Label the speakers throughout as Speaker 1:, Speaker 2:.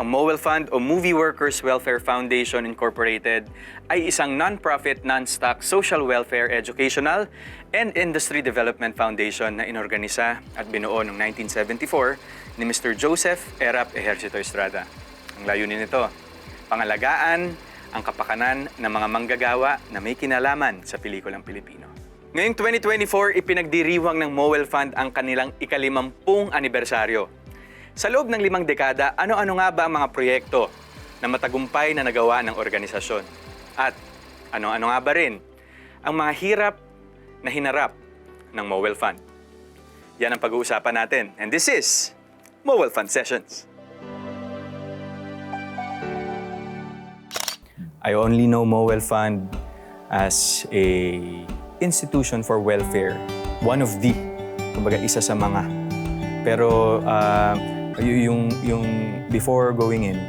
Speaker 1: Ang MOWEL Fund o Movie Workers Welfare Foundation Incorporated ay isang non-profit, non-stock social welfare educational and industry development foundation na inorganisa at binuo noong 1974 ni Mr. Joseph Erap Ejercito Estrada. Ang layunin nito, pangalagaan ang kapakanan ng mga manggagawa na may kinalaman sa pelikulang Pilipino. Ngayong 2024, ipinagdiriwang ng MOWEL Fund ang kanilang ikalimampung anibersaryo. Sa loob ng limang dekada, ano-ano nga ba ang mga proyekto na matagumpay na nagawa ng organisasyon? At ano-ano nga ba rin ang mga hirap na hinarap ng MOWEL Fund? Yan ang pag-uusapan natin. And this is MOWEL Fund Sessions. I only know MOWEL Fund as a institution for welfare. One of the, kumbaga isa sa mga. Pero uh, yung, yung before going in,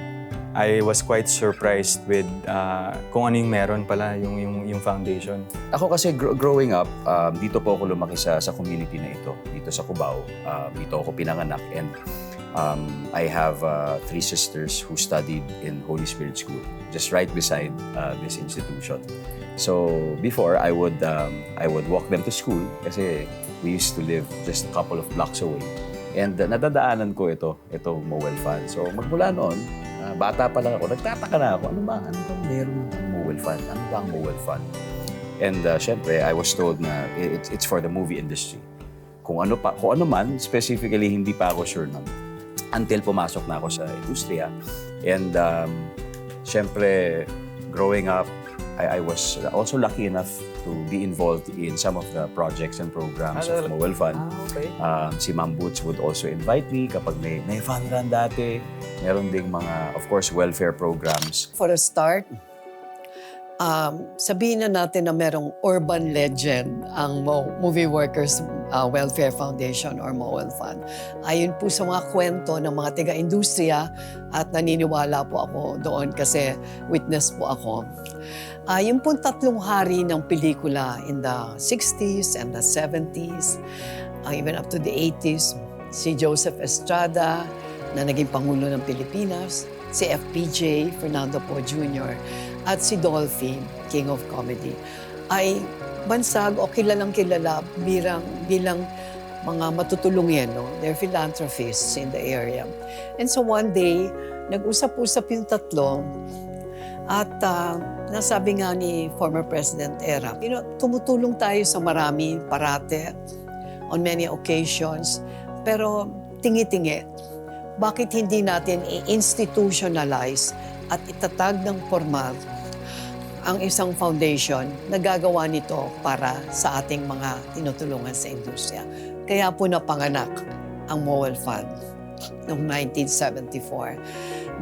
Speaker 1: I was quite surprised with uh, kung ano yung meron pala yung, yung, yung foundation.
Speaker 2: Ako kasi gr- growing up, um, dito po ako lumaki sa, sa community na ito. Dito sa Cubao. Um, dito ako pinanganak. And um, I have uh, three sisters who studied in Holy Spirit School, just right beside uh, this institution. So before, I would, um, I would walk them to school kasi we used to live just a couple of blocks away. And uh, nadadaanan ko ito, itong Mowel Fund. So magmula noon, uh, bata pa lang ako, nagtataka na ako, ano ba, ano ba meron ng Mowel Fund? Ano ba ang Mowel Fund? And uh, syempre, I was told na it, it's for the movie industry. Kung ano pa, kung ano man, specifically hindi pa ako sure nun. Until pumasok na ako sa industriya. And um, syempre, growing up, I, I was also lucky enough to be involved in some of the projects and programs
Speaker 1: Ah,
Speaker 2: of Mobile Fund.
Speaker 1: okay.
Speaker 2: Um, si Ma'am Boots would also invite me kapag may, may fun run dati. Meron ding mga, of course, welfare programs.
Speaker 3: For a start, um, sabihin na natin na merong urban legend ang Mo- Movie Workers uh, Welfare Foundation or MOWEL Fund. Ayon po sa mga kwento ng mga taga-industriya at naniniwala po ako doon kasi witness po ako. Uh, yung pong tatlong hari ng pelikula in the 60s and the 70s, uh, even up to the 80s, si Joseph Estrada na naging Pangulo ng Pilipinas, si FPJ, Fernando Po Jr., at si Dolphy, King of Comedy, ay bansag o kilalang kilala bilang, bilang mga matutulungin. No? They're philanthropists in the area. And so one day, nag-usap-usap yung tatlo at ah, nasabi nga ni former President Era, you know, tumutulong tayo sa marami parate on many occasions, pero tingi-tingi. Bakit hindi natin i-institutionalize at itatag ng formal ang isang foundation na gagawa nito para sa ating mga tinutulungan sa industriya. Kaya po napanganak ang MOEL Fund noong 1974.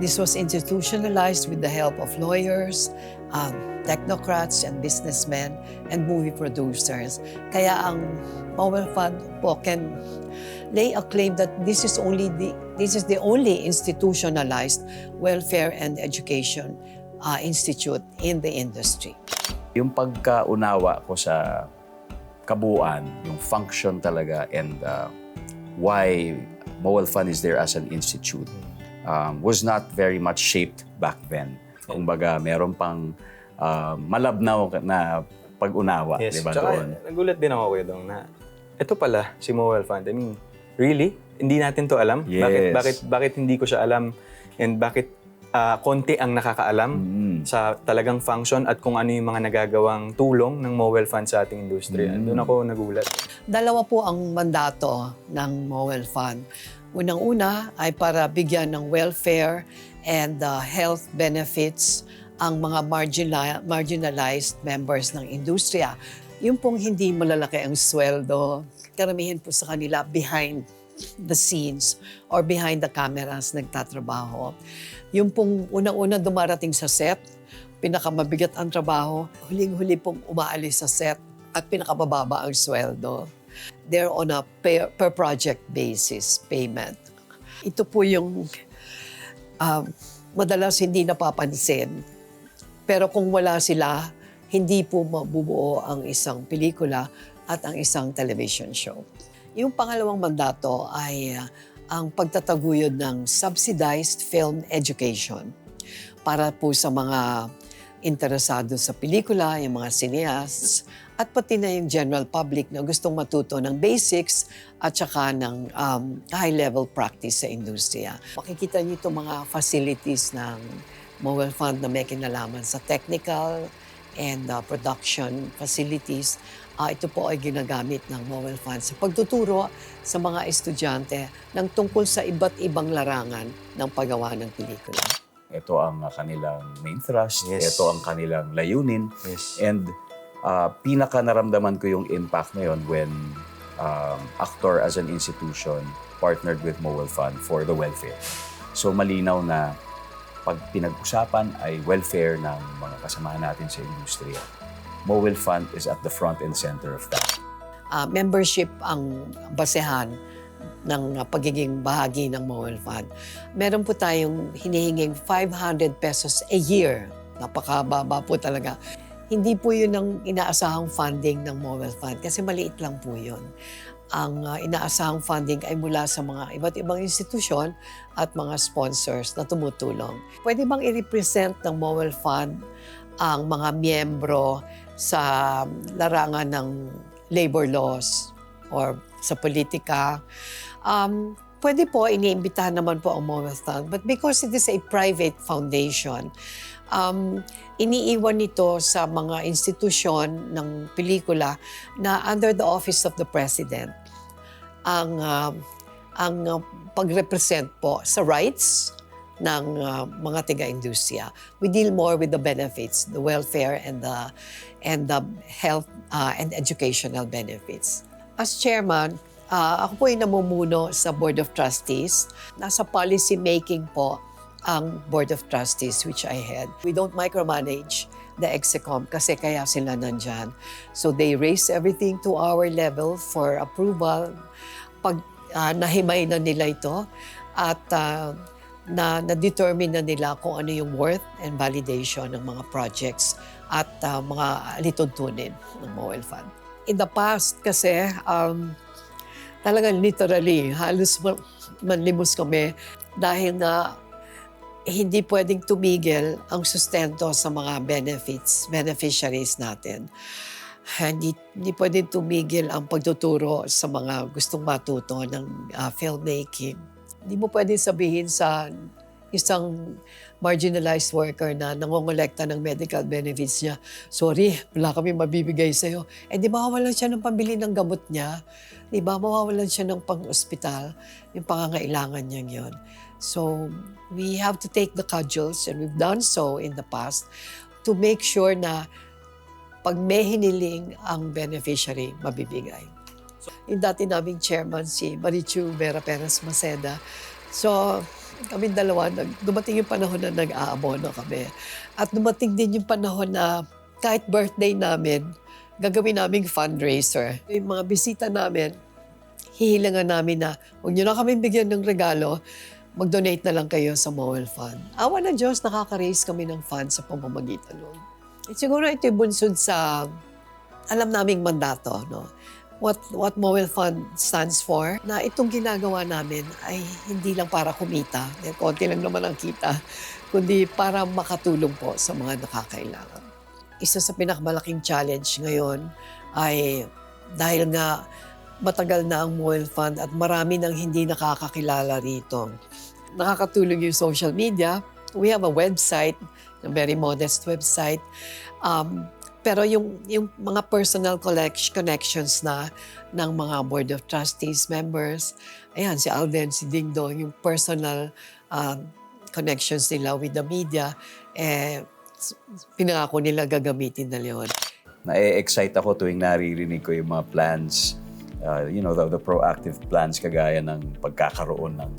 Speaker 3: This was institutionalized with the help of lawyers, um, technocrats and businessmen, and movie producers. Kaya ang MOEL Fund po can lay a claim that this is only the this is the only institutionalized welfare and education uh, institute in the industry.
Speaker 2: Yung pagkaunawa ko sa kabuuan, yung function talaga and uh, why Mowel Fund is there as an institute um, was not very much shaped back then. Kumbaga, meron pang uh, malabnaw na pag-unawa, di ba
Speaker 1: Tsaka,
Speaker 2: doon?
Speaker 1: nagulat din ako kuya Dong na ito pala si Mobile Fund. I mean, really? Hindi natin to alam?
Speaker 2: Yes.
Speaker 1: Bakit, bakit, bakit hindi ko siya alam? And bakit ah, konti ang nakakaalam
Speaker 2: Mm.
Speaker 1: sa talagang function at kung ano yung mga nagagawang tulong ng Mobile Fund sa ating industriya?
Speaker 2: Mm.
Speaker 1: Doon ako nagulat.
Speaker 3: Dalawa po ang mandato ng MOEL Fund. Unang-una ay para bigyan ng welfare and uh, health benefits ang mga marginali- marginalized members ng industriya. Yung pong hindi malalaki ang sweldo, karamihan po sa kanila behind the scenes or behind the cameras nagtatrabaho. Yung pong unang-una dumarating sa set, pinakamabigat ang trabaho, huling-huli pong umaalis sa set at pinakabababa ang sweldo. They're on a per, per project basis payment. Ito po yung um, madalas hindi napapansin. Pero kung wala sila, hindi po mabubuo ang isang pelikula at ang isang television show. Yung pangalawang mandato ay uh, ang pagtataguyod ng subsidized film education para po sa mga interesado sa pelikula, yung mga cineasts, at pati na yung general public na gustong matuto ng basics at saka ng um, high-level practice sa industriya. Makikita niyo itong mga facilities ng Mobile Fund na may kinalaman sa technical and uh, production facilities. Ah, ito po ay ginagamit ng Mobile Fund sa pagtuturo sa mga estudyante ng tungkol sa iba't ibang larangan ng paggawa ng pelikula.
Speaker 2: Ito ang uh, kanilang main thrust,
Speaker 1: Yes.
Speaker 2: ito ang kanilang layunin.
Speaker 1: Yes.
Speaker 2: And uh, pinaka naramdaman ko yung impact na yun when um, Actor as an institution partnered with Mowel Fund for the welfare. So malinaw na pag pinag-usapan ay welfare ng mga kasamahan natin sa industriya. Mowel Fund is at the front and center of that.
Speaker 3: Ah, membership ang basehan ng ah, pagiging bahagi ng Mobile Fund. Meron po tayong hinihinging 500 pesos a year. Napakababa po talaga. Hindi po yun ang inaasahang funding ng Mobile Fund kasi maliit lang po yun. Ang ah, inaasahang funding ay mula sa mga iba't ibang institusyon at mga sponsors na tumutulong. Pwede bang i-represent ng Mobile Fund ang mga miyembro sa larangan ng labor laws or sa politika. Um, pwede po, iniimbitahan naman po ang Mobile Fund. But because it is a private foundation, um, iniiwan nito sa mga institusyon ng pelikula na under the office of the President ang uh, ang uh, pag-represent po sa rights ng uh, mga tiga-industriya. We deal more with the benefits, the welfare and the and the health uh, and educational benefits. As chairman, uh, ako po ay namumuno sa Board of Trustees. Nasa policy making po ang Board of Trustees which I head. We don't micromanage the EXECOM kasi kaya sila nandyan. So they raise everything to our level for approval. Pag ah, nahimay na nila ito at ah, na na-determine na nila kung ano yung worth and validation ng mga projects at ah, mga lituntunin ng Mobile Fund. In the past kasi, um, talagang literally, halos ma- manlimos kami dahil nga hindi pwedeng tumigil ang sustento sa mga benefits, beneficiaries natin. Hindi, hindi pwedeng tumigil ang pagtuturo sa mga gustong matuto ng ah, filmmaking. Hindi mo pwedeng sabihin sa isang marginalized worker na nangongolekta ng medical benefits niya, sorry, wala kami mabibigay sa'yo. Eh di mawawalan siya ng pambili ng gamot niya. Di ba? Mawawalan siya ng pang-ospital, yung pangangailangan niya yun. So, we have to take the cudgels, and we've done so in the past, to make sure na pag may hiniling ang beneficiary, mabibigay. Yung dati naming chairman, si Marichu Vera Perez Maceda. So, kami dalawa, nag, dumating yung panahon na nag-aabono kami. At dumating din yung panahon na kahit birthday namin, gagawin naming fundraiser. Yung mga bisita namin, hihilangan namin na huwag nyo na kami bigyan ng regalo, mag-donate na lang kayo sa Mowel Fund. Awa ng Diyos, nakaka-raise kami ng funds sa pamamagitan nun. At siguro ito yung bunsod sa alam naming mandato, no? What, what Mowel Fund stands for, na itong ginagawa namin ay hindi lang para kumita, konti lang naman ang kita, kundi para makatulong po sa mga nakakailangan. Isa sa pinakamalaking challenge ngayon ay dahil nga matagal na ang Mowel Fund at marami nang hindi nakakakilala rito. Nakakatulong yung social media. We have a website, a very modest website. Um, pero yung, yung mga personal connections na ng mga Board of Trustees members, ayan, si Alden, si Ding yung personal um, connections nila with the media, eh, pinangako nila gagamitin nila yun.
Speaker 2: Na-excite ako tuwing naririnig ko yung mga plans, uh, you know, the, the proactive plans kagaya ng pagkakaroon ng,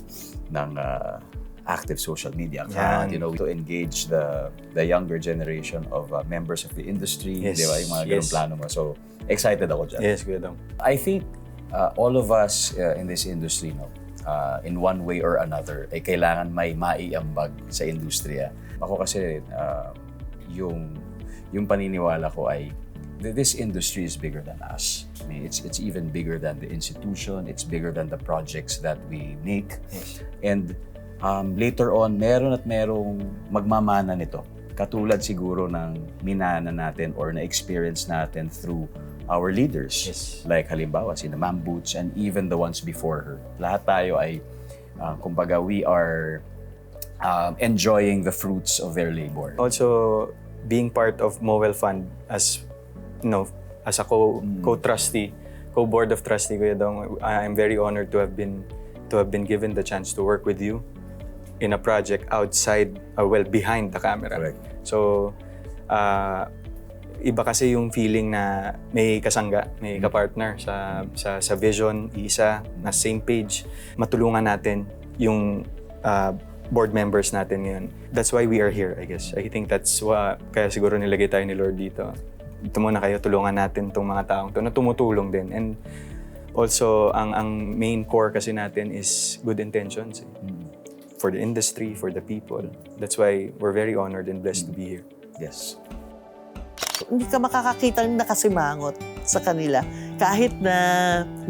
Speaker 2: ng uh, active social media account,
Speaker 1: Yan.
Speaker 2: you know, to engage the the younger generation of uh, members of the industry,
Speaker 1: Yes,
Speaker 2: di ba? Yung mga ganung
Speaker 1: yes.
Speaker 2: plano mo. So, excited ako dyan.
Speaker 1: Yes, Dong.
Speaker 2: I think uh, all of us uh, in this industry, no, uh, in one way or another, ay kailangan may maiambag sa industriya. Ako kasi, uh, yung, yung paniniwala ko ay th- this industry is bigger than us. I mean, it's it's even bigger than the institution. It's bigger than the projects that we make. And um, later on, meron at merong magmamana nito. Katulad siguro ng minana natin or na-experience natin through our leaders.
Speaker 1: Yes.
Speaker 2: Like halimbawa, si Ma'am Boots and even the ones before her. Lahat tayo ay, uh, kumbaga, we are um, enjoying the fruits of their labor.
Speaker 1: Also, being part of Mowel Fund as, you know, as a co, co-trustee, co-board of trustee, Kuya Dong, I'm very honored to have been to have been given the chance to work with you in a project outside, uh, well, behind the camera.
Speaker 2: Correct.
Speaker 1: So, uh, iba kasi yung feeling na may kasangga, may kapartner sa, sa, sa vision, isa, na same page, matulungan natin yung uh, board members natin ngayon. That's why we are here, I guess. I think that's why, kaya siguro nilagay tayo ni Lord dito. Ito muna kayo, tulungan natin tong mga taong to na tumutulong din. And also, ang, ang main core kasi natin is good intentions. eh. For the industry, for the people. That's why we're very honored and blessed to be here.
Speaker 2: Yes.
Speaker 4: hindi ka makakakita ng nakasimangot sa kanila. Kahit na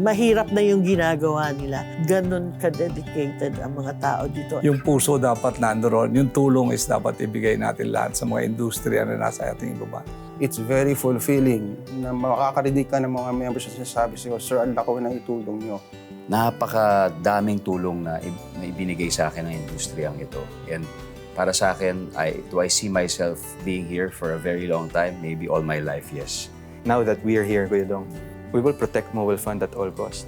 Speaker 4: mahirap na yung ginagawa nila, ganun ka-dedicated ang mga tao dito.
Speaker 5: Yung puso dapat nandoon. Yung tulong is dapat ibigay natin lahat sa mga industriya na nasa ating lupa.
Speaker 6: it's very fulfilling na makakarinig ka ng mga members na sinasabi sa'yo, Sir, ang lako ng itulong nyo.
Speaker 2: Napakadaming tulong na, na ibinigay sa akin ng industriyang ito. And para sa akin, I, do I see myself being here for a very long time? Maybe all my life, yes.
Speaker 1: Now that we are here, Kuya Dong, we will protect Mobile Fund at all costs.